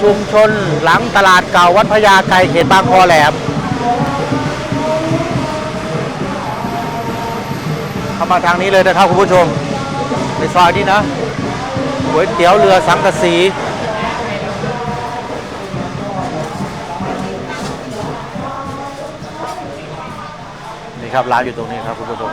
ชุมชนหลังตลาดเก่าวัดพญาไกรเขตบางคอแหลม เข้ามาทางนี้เลยนะครับคุณผู้ชม ในซอยนี้นะก๋วยเตี๋ยวเรือสังกะสีนี่ครับร้านอยู่ตรงนี้ครับคุณผู้ชม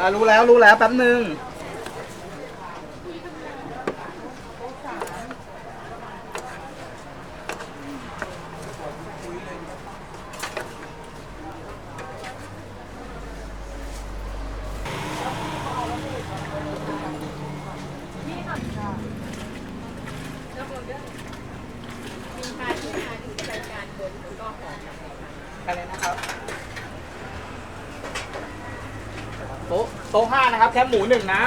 แล้วรู้แล้วแป๊บหนึ่งอะไรนะครับ โต๊ะห้านะครับแคบหมูหนึ่งนะ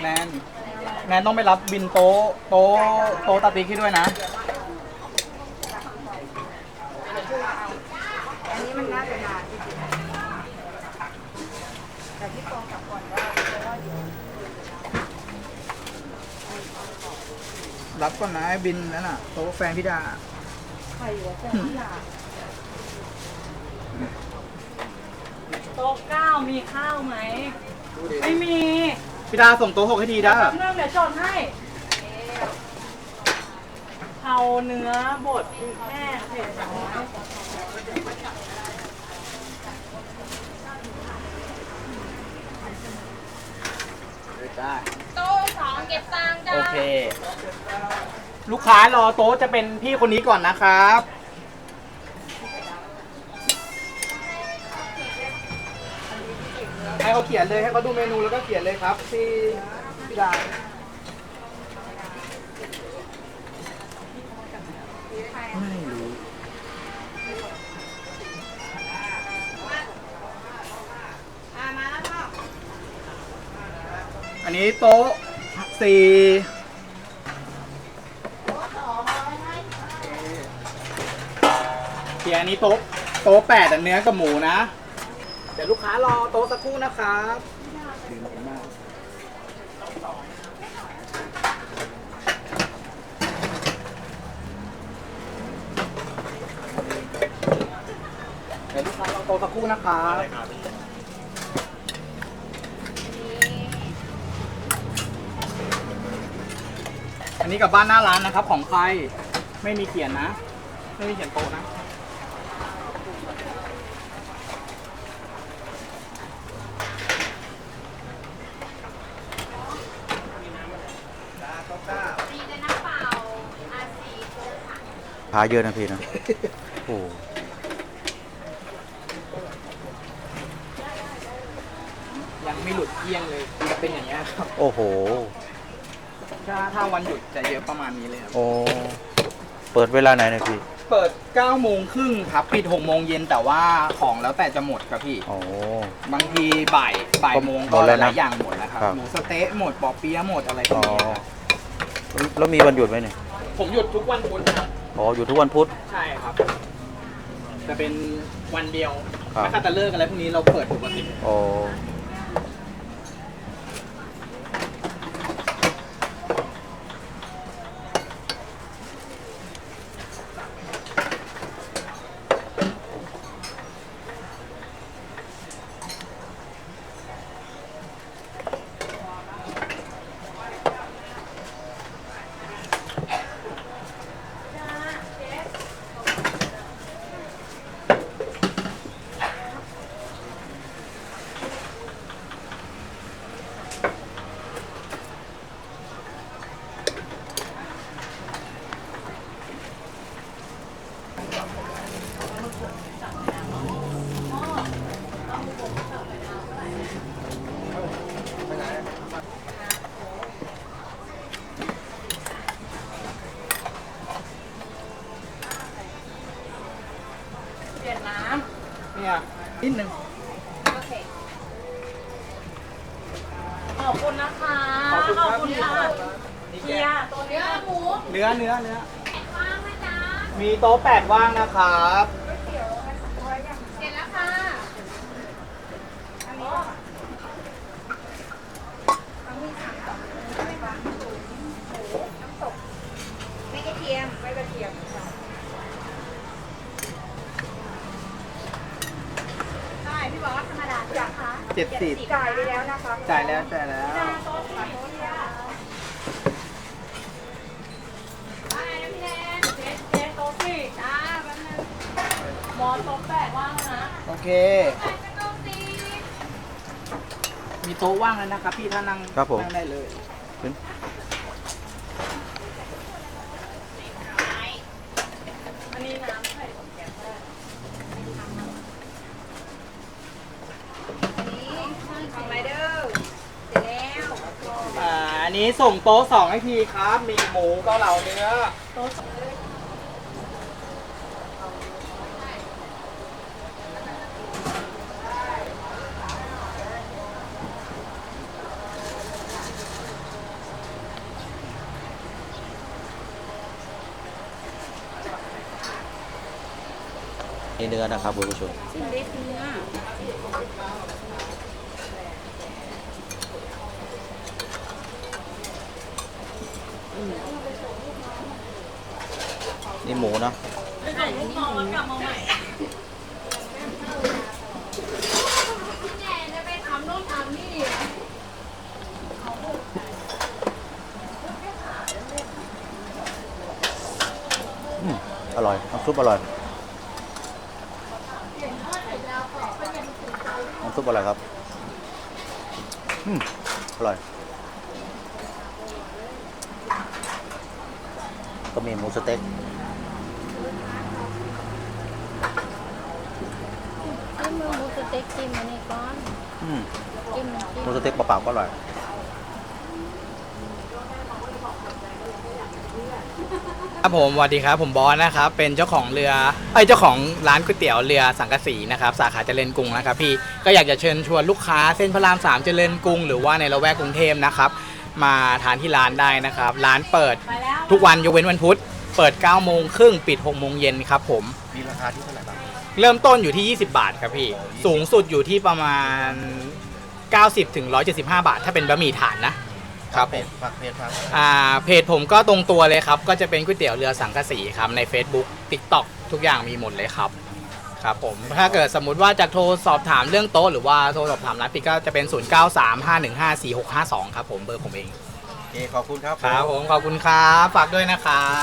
แนนแนน งั้นต้องไปรับบินโต๊ะโต๊ะโต๊ะตาติ๊กให้ด้วยนะ อันนี้มันน่าจะนานที่สุดแต่ที่กองกลับก่อนว่าว่าเดี๋ยวรับก่อนนะไอ้บินนั่นน่ะโต๊ะแฟนพี่ดา ใครวะแฟนพี่ลาโต๊ะเก้ามีข้าวไหมไม่มี พี่ดาส่งโต๊ะหกให้ทีได้เรื่องเดี๋ยวจดให้เผาเนื้อบดพริกแห้งเผ็ดน้อยได้โต๊ะสองเก็บตังค์จ้า โอเค ลูกค้ารอโต๊ะจะเป็นพี่คนนี้ก่อนนะครับ ให้เขาเขียนเลยให้เขาดูเมนูแล้วก็เขียนเลยครับที่พี่ดาไม่รู้มาแล้วพ่ออันนี้โต๊ะสี่เขียนอันนี้โต๊ะโต๊ะแปดแต่เนื้อกับหมูนะ เดี๋ยวลูกค้ารอโต๊ะสักครู่นะครับเดี๋ยวลูกค้ารอโต๊ะสักครู่นะครับอันนี้กลับบ้านหน้าร้านนะครับ ของใครไม่มีเขียนนะ ไม่มีเขียนโต๊ะนะ มีแต่น้ำเปล่าอาสีโค้กค่ะ พาเยอะนะพี่นะ โอ้ยังไม่หลุดเกลี้ยงเลยจะเป็นอย่างนี้ยครับโอ้โห ถ้าถ้าวันหยุดจะเยอะประมาณนี้เลยครับ โอ้ เปิดเวลาไหนเนะพี่ เปิด9โมงครึ่งครับปิด6โมงเย็นแต่ว่าของแล้วแต่จะหมดครับพี่ โอ้ บางทีบ่ายบ่ายโมงหก็มดแล้วหนะลายอย่างหมดแล้วครับครับ หมูสะเต๊ะหมดปอเปี๊ยะหมดอะไรพวอ๋กอนี้ครับแล้วมีวันหยุดไหมเนี่ย ผมหยุดทุกวันพุธครับ อ๋ออยู่ทุกวันพุธ ใช่ครับ จะเป็นวันเดียวครับ ถ้าจะเลิกอะไรพวกนี้เราเปิดปกติโอ้ เนี่ยนิดนึงโอเคขอบคุณนะคะขอบคุณครับค่ะเฮียตัวเนื้เนี้ยอหมูเนื้อเนื้อเนื้อว่างนะจ๊ะมีโต๊ะแปดว่างนะครับเสร็จแล้วค่ะไม่กระเทียมไม่กระเทียมค่ะ ใช่พี่บอกว่าธรรมดาจ้ะคะ เจ็ดสิบจ่ายไปแล้วนะคะจ่ายแล้วจ่ายแล้วว่าไงนะพี่แนนเจ๊เจ๊โต๊ะสี่จ้าแป๊บนึงหมอโต๊ะแปดว่างแล้วนะโอเคไปกระโดดตีมีโต๊ะว่างแล้วนะครับพี่ถ้านั่งครับผม นั่งได้เลย อันนี้น้ำใส่ของแกงได้ อันนี้ของไรเดอร์เสร็จแล้ว อ่าอั นนี้ส่งโต๊ะสองให้ทีครับ มีหมูเกาเหลาเนื้อโต๊ะนี่เนื้อนะครับคุณผู้ชม ชิ้นเล็กเนื้อ นี่หมูเนาะ ไปส่งลูกน้องแล้วกลับมาใหม่ พี่แนนจะไปทำโน่นทำ นี่อืมอร่อยน้ำซุปอร่อยน้ำซุปอร่อยครับอืมอร่อย ก็มีหมูสเต็ก จิ้มมือหมูสเต็กจิ้มอันนี้ก่อนอืมจิ้มน้ำจิ้หมมูสเต็กเปล่าๆก็อร่อยครับผมสวัสดีครับผมบอสนะครับเป็นเจ้าของเรือไอยเจ้าของร้านก๋วยเตี๋ยวเรือสังกะสีนะครับสาขาเจริญกรุงนะครับพี่ก็อยากจะเชิญชวนลูกค้าเส้นพระรามสามเจริญกรุง หรือว่าในละแวกกรุงเทพนะครับมาทานที่ร้านได้นะครับ ร้านเปิดไปแล้วทุกวันยกเว้นวันพุธ เปิด9โมงครึ่งปิด6โมงเย็นครับผม มีราคาที่เท่าไหร่บ้าง เริ่มต้นอยู่ที่ 20 บาทครับพี่ สูงสุดอยู่ที่ประมาณ 90ถึง175 บาท ถ้าเป็นบะหมี่ฐานนะ ครับผม ฝากเพจฝากอ่าเพจผมก็ตรงตัวเลยครับ ก็จะเป็นก๋วยเตี๋ยวเรือสังกะสีครับ ใน Facebook TikTok ทุกอย่างมีหมดเลยครับ ครับผม ถ้าเกิดสมมุติว่าจะโทรสอบถามเรื่องโต๊ะหรือว่าโทรสอบถามร้านปิดก็จะเป็น 0935154652 ครับผมเบอร์ผมเองโอเคขอบคุณครับ ครับผมขอบคุณครับ ฝากด้วยนะครับ